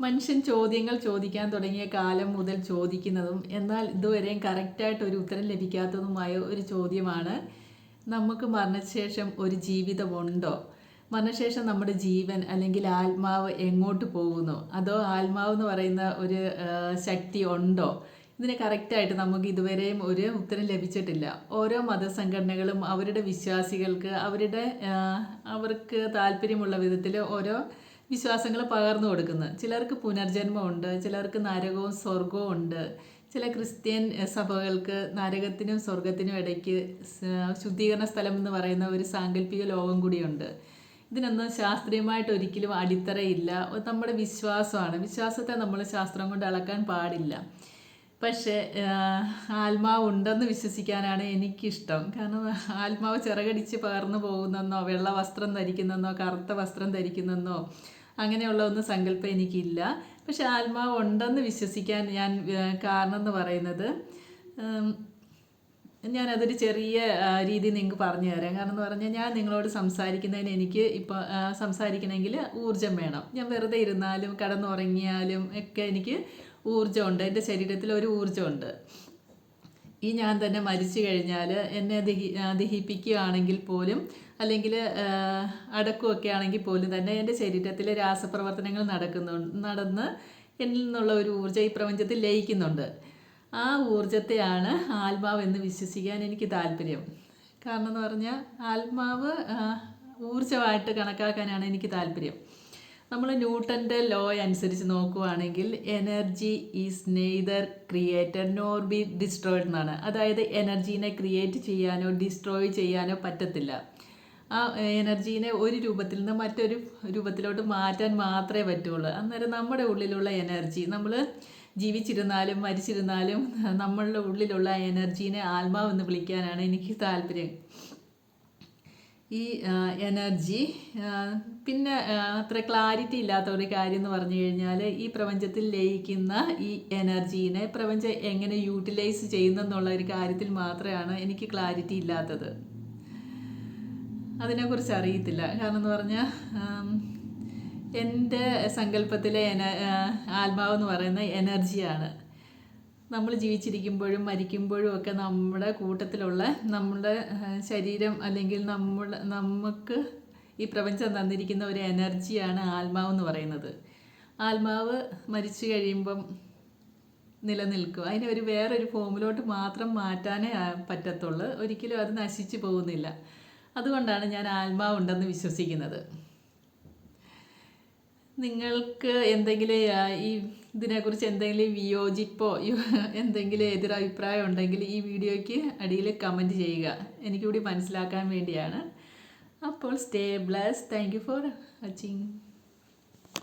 മനുഷ്യൻ ചോദ്യങ്ങൾ ചോദിക്കാൻ തുടങ്ങിയ കാലം മുതൽ ചോദിക്കുന്നതും എന്നാൽ ഇതുവരെയും കറക്റ്റായിട്ട് ഒരു ഉത്തരം ലഭിക്കാത്തതുമായ ഒരു ചോദ്യമാണ് നമുക്ക് മരണശേഷം ഒരു ജീവിതമുണ്ടോ? മരണശേഷം നമ്മുടെ ജീവൻ അല്ലെങ്കിൽ ആത്മാവ് എങ്ങോട്ട് പോകുന്നു? അതോ ആത്മാവ് എന്ന് പറയുന്ന ഒരു ശക്തി ഉണ്ടോ? ഇതിന് കറക്റ്റായിട്ട് നമുക്ക് ഇതുവരെയും ഒരു ഉത്തരം ലഭിച്ചിട്ടില്ല. ഓരോ മതസംഘടനകളും അവരുടെ വിശ്വാസികൾക്ക് അവരുടെ അവർക്ക് താല്പര്യമുള്ള വിധത്തിൽ ഓരോ വിശ്വാസങ്ങൾ പകർന്നു കൊടുക്കുന്നത് ചിലർക്ക് പുനർജന്മമുണ്ട് ചിലർക്ക് നരകവും സ്വർഗവും ഉണ്ട്. ചില ക്രിസ്ത്യൻ സഭകൾക്ക് നരകത്തിനും സ്വർഗത്തിനും ഇടയ്ക്ക് ശുദ്ധീകരണ സ്ഥലം എന്ന് പറയുന്ന ഒരു സാങ്കല്പിക ലോകം കൂടിയുണ്ട്. ഇതിനൊന്നും ശാസ്ത്രീയമായിട്ട് ഒരിക്കലും അടിത്തറയില്ല. നമ്മുടെ വിശ്വാസമാണ്. വിശ്വാസത്തെ നമ്മൾ ശാസ്ത്രം കൊണ്ട് അളക്കാൻ പാടില്ല. പക്ഷേ ആത്മാവ് ഉണ്ടെന്ന് വിശ്വസിക്കാനാണ് എനിക്കിഷ്ടം. കാരണം ആത്മാവ് ചിറകടിച്ച് പകർന്നു പോകുന്നെന്നോ വെള്ള വസ്ത്രം ധരിക്കുന്നെന്നോ കറുത്ത വസ്ത്രം ധരിക്കുന്നെന്നോ അങ്ങനെയുള്ള ഒന്നും സങ്കല്പം എനിക്കില്ല. പക്ഷെ ആത്മാവ് ഉണ്ടെന്ന് വിശ്വസിക്കാൻ ഞാൻ കാരണം എന്ന് പറയുന്നത് ഞാനതൊരു ചെറിയ രീതി നിങ്ങൾക്ക് പറഞ്ഞു തരാം. കാരണം എന്ന് പറഞ്ഞാൽ ഞാൻ നിങ്ങളോട് സംസാരിക്കുന്നതിന് എനിക്ക് ഇപ്പോൾ സംസാരിക്കണമെങ്കിൽ ഊർജം വേണം. ഞാൻ വെറുതെ ഇരുന്നാലും കടന്നുറങ്ങിയാലും ഒക്കെ എനിക്ക് ഊർജമുണ്ട്. എന്റെ ശരീരത്തിൽ ഒരു ഊർജമുണ്ട്. ഈ ഞാൻ തന്നെ മരിച്ചു കഴിഞ്ഞാൽ എന്നെ ദഹി ദഹിപ്പിക്കുകയാണെങ്കിൽ പോലും അല്ലെങ്കിൽ അടക്കുമൊക്കെ ആണെങ്കിൽ പോലും തന്നെ എന്റെ ശരീരത്തിലെ രാസപ്രവർത്തനങ്ങൾ നടക്കുന്നു നടന്ന് എന്നിൽ നിന്നുള്ള ഒരു ഊർജം ഈ പ്രപഞ്ചത്തിൽ ലയിക്കുന്നുണ്ട്. ആ ഊർജത്തെയാണ് ആത്മാവ് എന്ന് വിശ്വസിക്കാൻ എനിക്ക് താല്പര്യം. കാരണം എന്ന് പറഞ്ഞാൽ ആത്മാവ് ഊർജമായിട്ട് കണക്കാക്കാനാണ് എനിക്ക് താല്പര്യം. നമ്മൾ ന്യൂട്ടന്റെ ലോ അനുസരിച്ച് നോക്കുവാണെങ്കിൽ energy is neither created nor be destroyed എന്നാണ്. അതായത് എനർജീനെ ക്രിയേറ്റ് ചെയ്യാനോ ഡിസ്ട്രോയ് ചെയ്യാനോ പറ്റത്തില്ല. ആ എനർജീനെ ഒരു രൂപത്തിൽ നിന്ന് മറ്റൊരു രൂപത്തിലോട്ട് മാറ്റാൻ മാത്രമേ പറ്റുള്ളൂ. അന്നേരം നമ്മുടെ ഉള്ളിലുള്ള എനർജി നമ്മൾ ജീവിച്ചിരുന്നാലും മരിച്ചിരുന്നാലും നമ്മളുടെ ഉള്ളിലുള്ള എനർജീനെ ആത്മാവെന്ന് വിളിക്കാനാണ് എനിക്ക് താല്പര്യം. ഈ എനർജി പിന്നെ അത്ര ക്ലാരിറ്റി ഇല്ലാത്ത ഒരു കാര്യം എന്ന് പറഞ്ഞു കഴിഞ്ഞാൽ ഈ പ്രപഞ്ചത്തിൽ ലയിക്കുന്ന ഈ എനർജീനെ പ്രപഞ്ചം എങ്ങനെ യൂട്ടിലൈസ് ചെയ്യുന്നെന്നുള്ള ഒരു കാര്യത്തിൽ മാത്രമാണ് എനിക്ക് ക്ലാരിറ്റി ഇല്ലാത്തത്. അതിനെക്കുറിച്ച് അറിയത്തില്ല. കാരണം എന്ന് പറഞ്ഞാൽ എന്റെ സങ്കല്പത്തിലെ എന ആത്മാവെന്ന് പറയുന്ന എനർജിയാണ് നമ്മൾ ജീവിച്ചിരിക്കുമ്പോഴും മരിക്കുമ്പോഴും ഒക്കെ നമ്മുടെ കൂട്ടത്തിലുള്ള നമ്മുടെ ശരീരം അല്ലെങ്കിൽ നമ്മൾ നമുക്ക് ഈ പ്രപഞ്ചം തന്നിരിക്കുന്ന ഒരു എനർജിയാണ് ആത്മാവ് എന്ന് പറയുന്നത്. ആത്മാവ് മരിച്ചു കഴിയുമ്പം നിലനിൽക്കും അതിനെ ഒരു വേറൊരു ഫോമിലോട്ട് മാത്രം മാറ്റാനേ പറ്റത്തുള്ളൂ. ഒരിക്കലും അത് നശിച്ചു പോകുന്നില്ല. അതുകൊണ്ടാണ് ഞാൻ ആത്മാവുണ്ടെന്ന് വിശ്വസിക്കുന്നത്. നിങ്ങൾക്ക് എന്തെങ്കിലും ഈ ഇതിനെക്കുറിച്ച് എന്തെങ്കിലും വിയോജിപ്പോ എന്തെങ്കിലും എതിരഭിപ്രായം ഉണ്ടെങ്കിൽ ഈ വീഡിയോയ്ക്ക് അടിയിൽ കമന്റ് ചെയ്യുക. എനിക്കൂടി മനസ്സിലാക്കാൻ വേണ്ടിയാണ്. അപ്പോൾ stay blessed thank you for watching